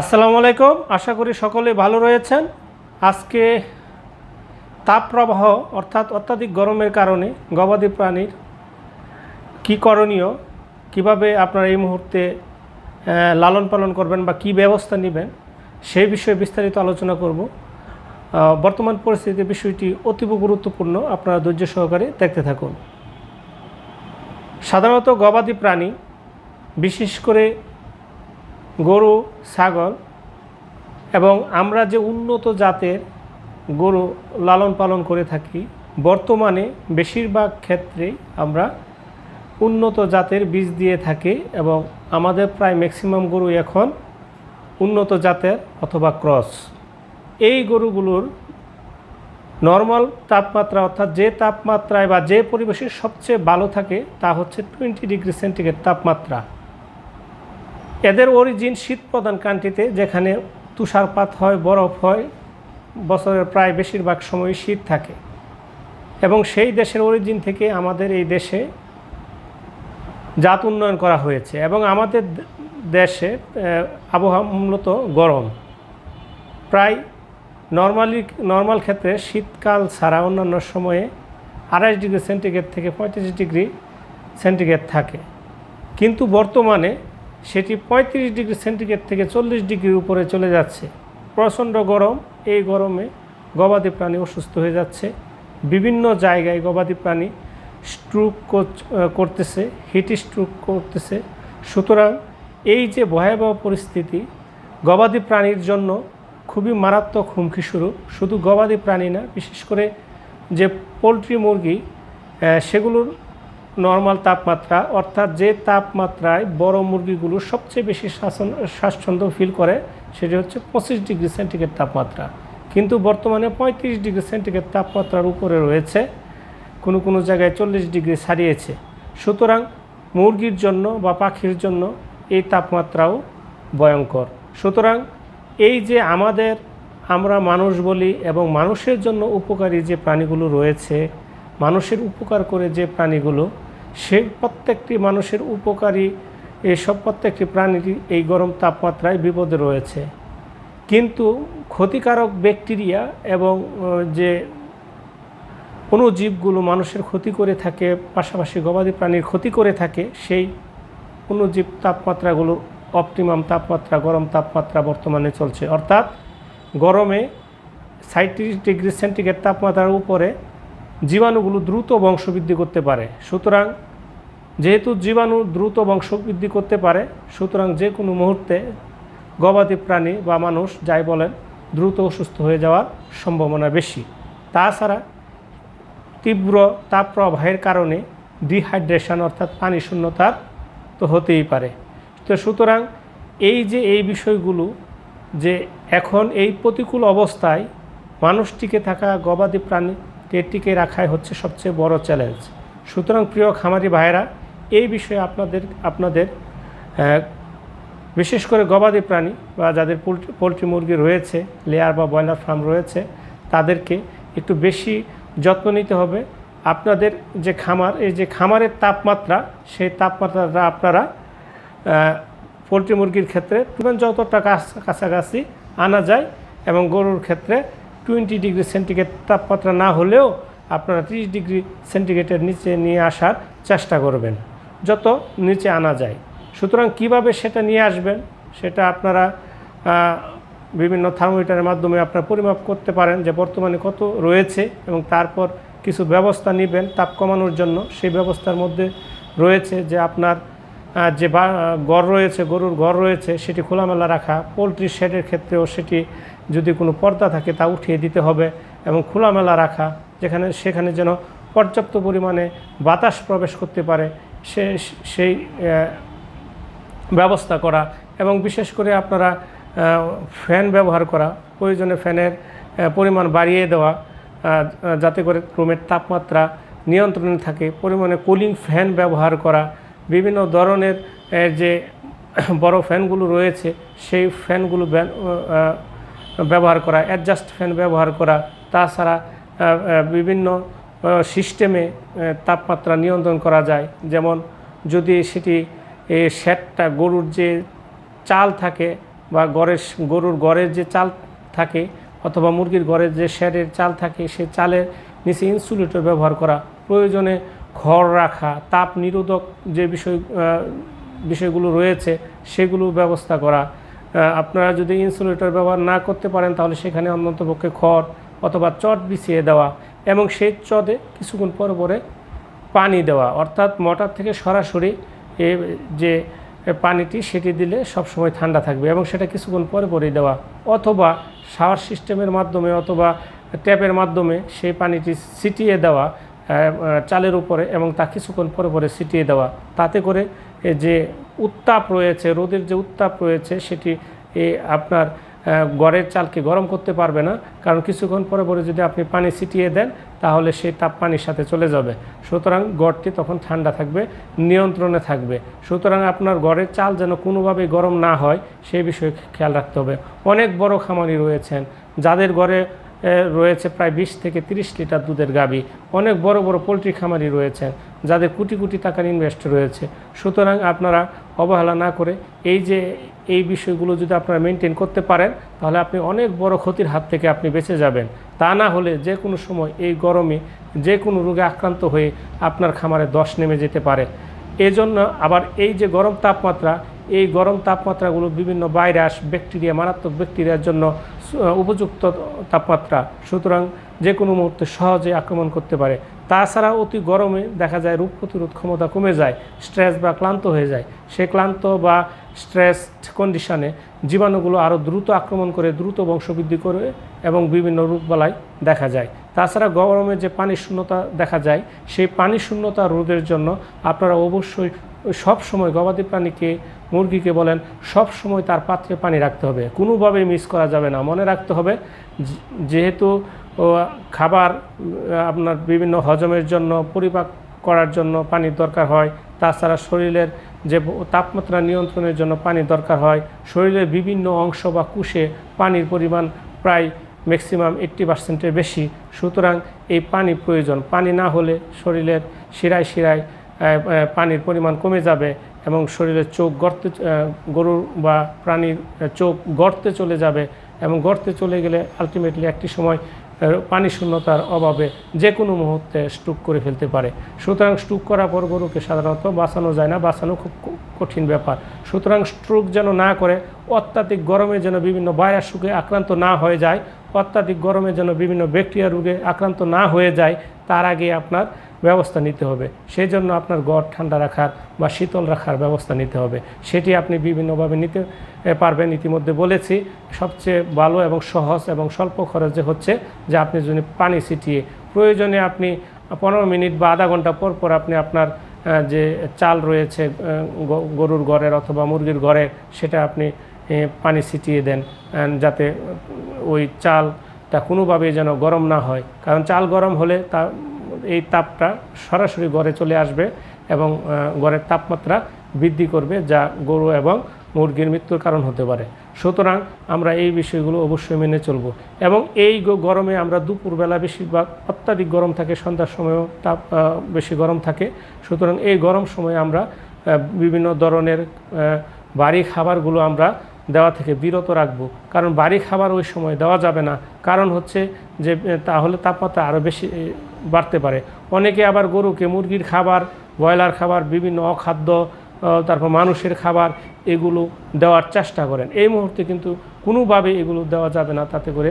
আসসালামু আলাইকুম। আশা করি সকলে ভালো রয়েছেন। আজকে তাপপ্রবাহ অর্থাৎ অত্যাধিক গরমের কারণে গবাদি প্রাণীর কী করণীয়, কীভাবে আপনারা এই মুহূর্তে লালন পালন করবেন বা কী ব্যবস্থা নেবেন, সেই বিষয়ে বিস্তারিত আলোচনা করব। বর্তমান পরিস্থিতিতে বিষয়টি অতীব গুরুত্বপূর্ণ, আপনারা ধৈর্য সহকারে দেখতে থাকুন। সাধারণত গবাদি প্রাণী, বিশেষ করে গরু, ছাগল এবং আমরা যে উন্নত জাতের গরু লালন পালন করে থাকি, বর্তমানে বেশিরভাগ ক্ষেত্রেই আমরা উন্নত জাতের বীজ দিয়ে থাকি এবং আমাদের প্রায় ম্যাক্সিমাম গরু এখন উন্নত জাতের অথবা ক্রস এই গরুগুলোর নর্মাল তাপমাত্রা অর্থাৎ যে তাপমাত্রায় বা যে পরিবেশে সবচেয়ে ভালো থাকে তা হচ্ছে টোয়েন্টি ডিগ্রি সেন্টিগ্রেড তাপমাত্রা। এদের অরিজিন শীত প্রধান কান্ট্রিতে, যেখানে তুষারপাত হয়, বরফ হয়, বছরের প্রায় বেশিরভাগ সময় শীত থাকে। এবং সেই দেশের অরিজিন থেকে আমাদের এই দেশে জাত উন্নয়ন করা হয়েছে এবং আমাদের দেশে আবহাওয়া মূলত গরম। প্রায় নর্মালি নর্মাল ক্ষেত্রে শীতকাল ছাড়া অন্যান্য সময়ে আড়াইশ ডিগ্রি সেন্টিগ্রেড থেকে পঁয়ত্রিশ ডিগ্রি সেন্টিগ্রেড থাকে। কিন্তু বর্তমানে সেটি পঁয়ত্রিশ ডিগ্রি সেন্টিগ্রেড থেকে চল্লিশ ডিগ্রির উপরে চলে যাচ্ছে। প্রচণ্ড গরম, এই গরমে গবাদি প্রাণী অসুস্থ হয়ে যাচ্ছে। বিভিন্ন জায়গায় গবাদি প্রাণী স্ট্রোক করতেছে হিট স্ট্রোক করতেছে। সুতরাং এই যে ভয়াবহ পরিস্থিতি, গবাদি প্রাণীর জন্য খুবই মারাত্মক হুমকি শুরু শুধু গবাদি প্রাণী না, বিশেষ করে যে পোলট্রি মুরগি সেগুলোর নর্মাল তাপমাত্রা, অর্থাৎ যে তাপমাত্রায় বড় মুরগিগুলো সবচেয়ে বেশি শাসন স্বাচ্ছন্দ্য ফিল করে, সেটি হচ্ছে পঁচিশ ডিগ্রি সেন্টিগ্রেড তাপমাত্রা। কিন্তু বর্তমানে পঁয়ত্রিশ ডিগ্রি সেন্টিগ্রেড তাপমাত্রার উপরে রয়েছে, কোনো কোনো জায়গায় চল্লিশ ডিগ্রি ছাড়িয়েছে। সুতরাং মুরগির জন্য বা পাখির জন্য এই তাপমাত্রাও ভয়ঙ্কর। সুতরাং এই যে আমাদের, আমরা মানুষ বলি এবং মানুষের জন্য উপকারী যে প্রাণীগুলো রয়েছে, মানুষের উপকার করে যে প্রাণীগুলো সে প্রত্যেকটি মানুষের উপকারী এসব প্রত্যেকটি প্রাণীরই এই গরম তাপমাত্রায় বিপদে রয়েছে। কিন্তু ক্ষতিকারক ব্যাকটেরিয়া এবং যে অণুজীবগুলো মানুষের ক্ষতি করে থাকে, পাশাপাশি গবাদি প্রাণীর ক্ষতি করে থাকে, সেই অণুজীব তাপমাত্রাগুলো অপটিমাম তাপমাত্রা, গরম তাপমাত্রা বর্তমানে চলছে। অর্থাৎ গরমে সাঁত্রিশ ডিগ্রি সেন্টিগ্রেড তাপমাত্রার উপরে জীবাণুগুলো দ্রুত বংশবৃদ্ধি করতে পারে। সুতরাং যেহেতু জীবাণু দ্রুত বংশবৃদ্ধি করতে পারে, সুতরাং যে কোনো মুহূর্তে গবাদি প্রাণী বা মানুষ যাই বলেন, দ্রুত অসুস্থ হয়ে যাওয়ার সম্ভাবনা বেশি। তাছাড়া তীব্র তাপপ্রবাহের কারণে ডিহাইড্রেশন অর্থাৎ পানি শূন্যতার তো হতেই পারে। তো সুতরাং এই যে এই বিষয়গুলো, যে এখন এই প্রতিকূল অবস্থায় মানুষ টিকে থাকা গবাদি প্রাণীকে টিকে রাখাই হচ্ছে সবচেয়ে বড় চ্যালেঞ্জ সুতরাং প্রিয় খামারি ভাইয়েরা এই বিষয়ে আপনাদের আপনাদের বিশেষ করে গবাদি প্রাণী বা যাদের পোলট্রি পোলট্রি মুরগি রয়েছে, লেয়ার বা ব্রয়লার ফার্ম রয়েছে, তাদেরকে একটু বেশি যত্ন নিতে হবে। আপনাদের যে খামার, এই যে খামারের তাপমাত্রা, সেই তাপমাত্রাটা আপনারা পোলট্রি মুরগির ক্ষেত্রে যতটা কাছ- কাছাকাছি আনা যায় এবং গরুর ক্ষেত্রে টোয়েন্টি ডিগ্রি সেন্টিগ্রেড তাপমাত্রা না হলেও আপনারা ত্রিশ ডিগ্রি সেন্টিগ্রেডের নিচে নিয়ে আসার চেষ্টা করবেন। যত নিচে আনা যায়। সুতরাং কীভাবে সেটা নিয়ে আসবেন, সেটা আপনারা বিভিন্ন থার্মোমিটারের মাধ্যমে আপনারা পরিমাপ করতে পারেন যে বর্তমানে কত রয়েছে এবং তারপর কিছু ব্যবস্থা নেবেন তাপ কমানোর জন্য। সেই ব্যবস্থার মধ্যে রয়েছে যে আপনার যে ঘর রয়েছে, গরুর ঘর রয়েছে, সেটি খোলামেলা রাখা। পোলট্রি শেডের ক্ষেত্রেও সেটি যদি কোনো পর্দা থাকে তা উঠিয়ে দিতে হবে এবং খোলামেলা রাখা, যেখানে সেখানে যেন পর্যাপ্ত পরিমাণে বাতাস প্রবেশ করতে পারে। সে, সেই ব্যবস্থা করা এবং বিশেষ করে আপনারা ফ্যান ব্যবহার করা, প্রয়োজনে ফ্যানের পরিমাণ বাড়িয়ে দেওয়া যাতে করে রুমের তাপমাত্রা নিয়ন্ত্রণে থাকে, পরিমাণে কুলিং ফ্যান ব্যবহার করা, বিভিন্ন ধরনের যে বড় ফ্যানগুলো রয়েছে, সেই ফ্যানগুলো ব্যবহার করা, অ্যাডজাস্ট ফ্যান ব্যবহার করা, তাছাড়া বিভিন্ন সিস্টেমে তাপমাত্রা নিয়ন্ত্রণ করা যায়। যেমন যদি সেটি শেডটা গরুর যে চাল থাকে বা গড়ের গরুর গড়ের যে চাল থাকে অথবা মুরগির গড়ের যে শেডের চাল থাকে, সে চালের নিচে ইনসুলেটর ব্যবহার করা। প্রয়োজনে খড় রাখা, তাপ নিরোধক যে বিষয় বিষয়গুলো রয়েছে, সেগুলো ব্যবস্থা করা। আপনারা যদি ইনসুলেটর ব্যবহার না করতে পারেন, তাহলে সেখানে অন্ততপক্ষে খড় অথবা চট বিছিয়ে দেওয়া। এবং সেই চদে কিছুক্ষণ পর পরে পানি দেওয়া। অর্থাৎ মোটর থেকে সরাসরি এ যে পানিটি সেটি দিলে সবসময় ঠান্ডা থাকবে এবং সেটা কিছুক্ষণ পরে পরেই দেওয়া। অথবা শাওয়ার সিস্টেমের মাধ্যমে অথবা ট্যাপের মাধ্যমে সেই পানিটি ছিটিয়ে দেওয়া চালের উপরে এবং তা কিছুক্ষণ পরে পরে ছিটিয়ে দেওয়া। তাতে করে যে উত্তাপ রয়েছে, রোদের যে উত্তাপ রয়েছে সেটি আপনার গড়ের চালকে গরম করতে পারবে না। কারণ কিছুক্ষণ পরে পরে যদি আপনি পানি ছিটিয়ে দেন, তাহলে সেই তাপ পানির সাথে চলে যাবে। সুতরাং গড়টি তখন ঠান্ডা থাকবে, নিয়ন্ত্রণে থাকবে। সুতরাং আপনার গড়ের চাল যেন কোনোভাবেই গরম না হয়, সেই বিষয়ে খেয়াল রাখতে হবে। অনেক বড় খামারি রয়েছেন, যাদের গড়ে রয়েছে প্রায় বিশ থেকে তিরিশ লিটার দুধের গাবি অনেক বড় বড় পোলট্রি খামারি রয়েছেন, যাদের কোটি কোটি টাকার ইনভেস্ট রয়েছে। সুতরাং আপনারা অবহেলা না করে এই যে এই বিষয়গুলো যদি আপনারা মেনটেন করতে পারেন, তাহলে আপনি অনেক বড় ক্ষতির হাত থেকে আপনি বেঁচে যাবেন। তা না হলে যে কোনো সময় এই গরমে যে কোনো রোগে আক্রান্ত হয়ে আপনার খামারে দশ নেমে যেতে পারে। এজন্য আবার এই যে গরম তাপমাত্রা, এই গরম তাপমাত্রাগুলো বিভিন্ন ভাইরাস, ব্যাকটেরিয়া, মারাত্মক ব্যাকটেরিয়ার জন্য উপযুক্ত তাপমাত্রা। সুতরাং যে কোনো মুহূর্তে সহজে আক্রমণ করতে পারে। তাছাড়া অতি গরমে দেখা যায় রোগ প্রতিরোধ ক্ষমতা কমে যায়, স্ট্রেস বা ক্লান্ত হয়ে যায়। সে ক্লান্ত বা স্ট্রেস কন্ডিশনে জীবাণুগুলো আরও দ্রুত আক্রমণ করে, দ্রুত বংশবৃদ্ধি করে এবং বিভিন্ন রোগবালাই দেখা যায়। তাছাড়া গরমে যে পানি শূন্যতা দেখা যায়, সেই পানি শূন্যতা রোধের জন্য আপনারা অবশ্যই সব সময় গবাদি প্রাণীকে, মুরগিকে বলেন, সব সময় তার পাত্রে পানি রাখতে হবে। কোনোভাবেই মিস করা যাবে না। মনে রাখতে হবে যেহেতু ও, খাবার আপনার বিভিন্ন হজমের জন্য পরিপাক করার জন্য পানির দরকার হয়। তাছাড়া শরীরের যে তাপমাত্রা নিয়ন্ত্রণের জন্য পানি দরকার হয়। শরীরের বিভিন্ন অংশ বা কুশে পানির পরিমাণ প্রায় ম্যাক্সিমাম এইট্টি পার্সেন্টের বেশি। সুতরাং এই পানি প্রয়োজন। পানি না হলে শরীরের শিরায় শিরায় পানির পরিমাণ কমে যাবে এবং শরীরের চোখ গর্তে গরুর বা প্রাণীর চোখ গর্তে চলে যাবে এবং গর্তে চলে গেলে আলটিমেটলি একটি সময় পানি শূন্যতার অভাবে যে কোনো মুহূর্তে স্টুক করে ফেলতে পারে। সুতরাং স্টুক করার পর গরুকে সাধারণত বাঁচানো যায় না, বাঁচানো খুব কঠিন ব্যাপার। সুতরাং স্ট্রোক যেন না করে, অত্যাধিক গরমে যেন বিভিন্ন ভাইরাস রোগে আক্রান্ত না হয়ে যায়, অত্যাধিক গরমে যেন বিভিন্ন ব্যাকটেরিয়া রোগে আক্রান্ত না হয়ে যায়, তার আগে আপনার ব্যবস্থা নিতে হবে। সেই জন্য আপনার গড় ঠান্ডা রাখার বা শীতল রাখার ব্যবস্থা নিতে হবে। সেটি আপনি বিভিন্নভাবে নিতে পারবেন। ইতিমধ্যে বলেছি, সবচেয়ে ভালো এবং সহজ এবং স্বল্প খরচে হচ্ছে যে আপনি যদি পানি ছিটিয়ে প্রয়োজনে আপনি পনেরো মিনিট বা আধা ঘণ্টা পর পর আপনি আপনার যে চাল রয়েছে গরুর ঘরের অথবা মুরগির ঘরের, সেটা আপনি পানি ছিটিয়ে দেন যাতে ওই চালটা কোনোভাবেই যেন গরম না হয়। কারণ চাল গরম হলে তা এই তাপটা সরাসরি গড়ে চলে আসবে এবং ঘরের তাপমাত্রা বৃদ্ধি করবে, যা গরু এবং মুরগির মৃত্যুর কারণ হতে পারে। সুতরাং আমরা এই বিষয়গুলো অবশ্যই মেনে চলব। এবং এই গরমে আমরা দুপুরবেলা বেশিরভাগ অত্যাধিক গরম থাকে, সন্ধ্যার সময়ও তাপ বেশি গরম থাকে। সুতরাং এই গরম সময়ে আমরা বিভিন্ন ধরনের বাড়ি খাবারগুলো আমরা দেওয়া থেকে বিরত রাখব। কারণ বাড়ি খাবার ওই সময় দেওয়া যাবে না। কারণ হচ্ছে যে, তাহলে তাপমাত্রা আরও বেশি বাড়তে পারে। অনেকে আবার গরুকে মুরগির খাবার, ব্রয়লার খাবার, বিভিন্ন অখাদ্য তারপর মানুষের খাবার এগুলো দেওয়ার চেষ্টা করেন। এই মুহূর্তে কিন্তু কোনোভাবে এগুলো দেওয়া যাবে না। তাতে করে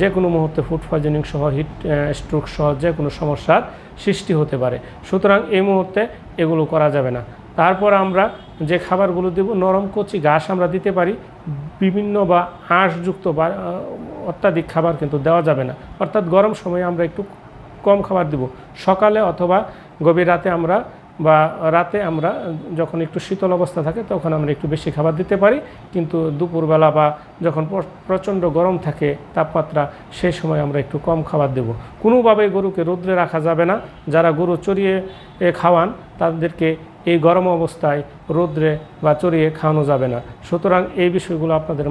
যে কোনো মুহূর্তে ফুড পয়জনিং সহ হিট স্ট্রোক সহ যে কোনো সমস্যার সৃষ্টি হতে পারে। সুতরাং এই মুহূর্তে এগুলো করা যাবে না। তারপর আমরা যে খাবারগুলো দেব, নরম কচি ঘাস আমরা দিতে পারি। বিভিন্ন বা আঁশযুক্ত বা অত্যাধিক খাবার কিন্তু দেওয়া যাবে না। অর্থাৎ গরম সময়ে আমরা একটু কম খাবার দেব। সকালে অথবা গভীর রাতে আমরা বা রাতে আমরা যখন একটু শীতল অবস্থা থাকে তখন আমরা একটু বেশি খাবার দিতে পারি। কিন্তু দুপুরবেলা বা যখন প্রচণ্ড গরম থাকে, তাপমাত্রা সেই সময় আমরা একটু কম খাবার দেব। কোনোভাবে গরুকে রোদ্রে রাখা যাবে না। যারা গরু চড়িয়ে খাওয়ান, তাদেরকে এই গরম অবস্থায় রোদ্রে বা চড়িয়ে খাওয়ানো যাবে না। সুতরাং এই বিষয়গুলো আপনাদের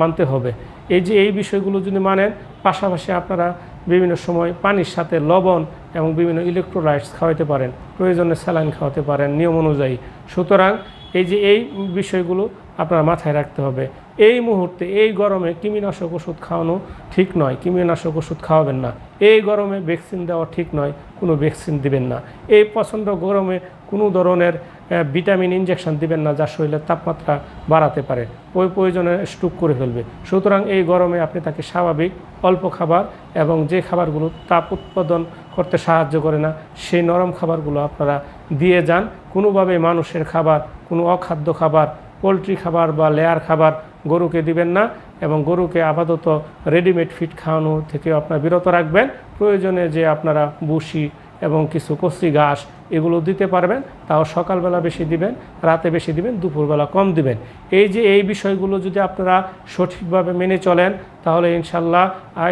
মানতে হবে। এই যে এই বিষয়গুলো যদি মানেন, পাশাপাশি আপনারা বিভিন্ন সময় পানির সাথে লবণ এবং বিভিন্ন ইলেকট্রোলাইটস খাওয়াতে পারেন, প্রয়োজনে স্যালাইন খাওয়াতে পারেন, নিয়ম অনুযায়ী। সুতরাং এই যে এই বিষয়গুলো আপনারা মাথায় রাখতে হবে। এই মুহূর্তে এই গরমে কৃমিনাশক ওষুধ খাওয়ানো ঠিক নয়। কৃমিনাশক ওষুধ খাওয়াবেন না। এই গরমে ভ্যাকসিন দেওয়া ঠিক নয়। কোনো ভ্যাকসিন দিবেন না। এই প্রচণ্ড গরমে কোনো ধরনের ভিটামিন ইনজেকশন দিবেন না যা শরীরের তাপমাত্রা বাড়াতে পারে। ওই প্রয়োজনে স্ট্রোক করে ফেলবে। সুতরাং এই গরমে আপনি তাকে স্বাভাবিক অল্প খাবার এবং যে খাবারগুলো তাপ উৎপাদন করতে সাহায্য করে না, সেই নরম খাবারগুলো আপনারা দিয়ে যান। কোনোভাবে মানুষের খাবার, কোনো অখাদ্য খাবার পোলট্রি খাবার বা লেয়ার খাবার গরুকে দিবেন না এবং গরুকে আপাতত রেডিমেড ফিট খাওয়ানো থেকে আপনার বিরত রাখবেন। প্রয়োজনে যে আপনারা বুসি এবং কিছু কচি ঘাস, এগুলো দিতে পারবেন, তাও সকালবেলা বেশি দিবেন, রাতে বেশি দিবেন, দুপুরবেলা কম দিবেন। এই যে এই বিষয়গুলো যদি আপনারা সঠিকভাবে মেনে চলেন, তাহলে ইনশাল্লাহ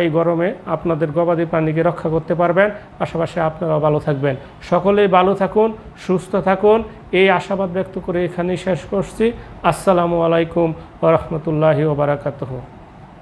এই গরমে আপনাদের গবাদি প্রাণীকে রক্ষা করতে পারবেন। পাশাপাশি আপনারাও ভালো থাকবেন। সকলেই ভালো থাকুন, সুস্থ থাকুন। এই আশাবাদ ব্যক্ত করে এখানেই শেষ করছি। আসসালামু আলাইকুম ওরহমতুল্লাহি ওবরাকাতহ